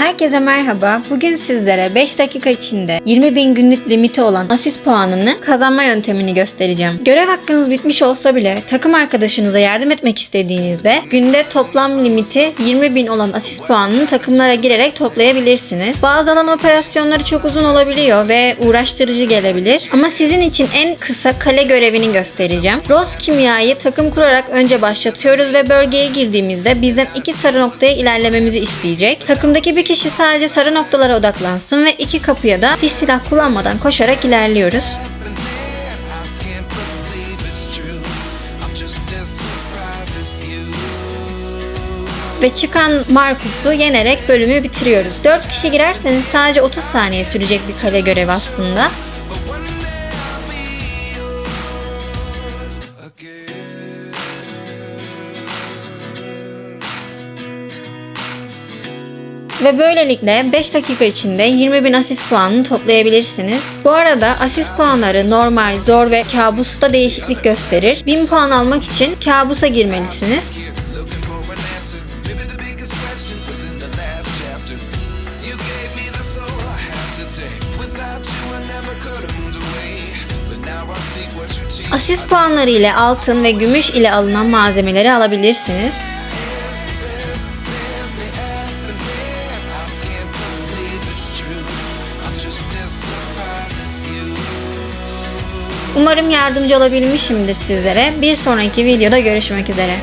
Herkese merhaba. Bugün sizlere 5 dakika içinde 20 bin günlük limiti olan asist puanını kazanma yöntemini göstereceğim. Görev hakkınız bitmiş olsa bile takım arkadaşınıza yardım etmek istediğinizde günde toplam limiti 20 bin olan asist puanını takımlara girerek toplayabilirsiniz. Bazı alan operasyonları çok uzun olabiliyor ve uğraştırıcı gelebilir. Ama sizin için en kısa kale görevini göstereceğim. Rose kimyayı takım kurarak önce başlatıyoruz ve bölgeye girdiğimizde bizden iki sarı noktaya ilerlememizi isteyecek. Takımdaki bir kişi sadece sarı noktalara odaklansın ve iki kapıya da bir silah kullanmadan koşarak ilerliyoruz. Ve çıkan Markus'u yenerek bölümü bitiriyoruz. 4 kişi girerseniz sadece 30 saniye sürecek bir kale görevi aslında. Ve böylelikle 5 dakika içinde 20 bin asist puanını toplayabilirsiniz. Bu arada asist puanları normal, zor ve kabusta değişiklik gösterir. 1000 puan almak için kabusa girmelisiniz. Asist puanları ile altın ve gümüş ile alınan malzemeleri alabilirsiniz. Umarım yardımcı olabilmişimdir sizlere. Bir sonraki videoda görüşmek üzere.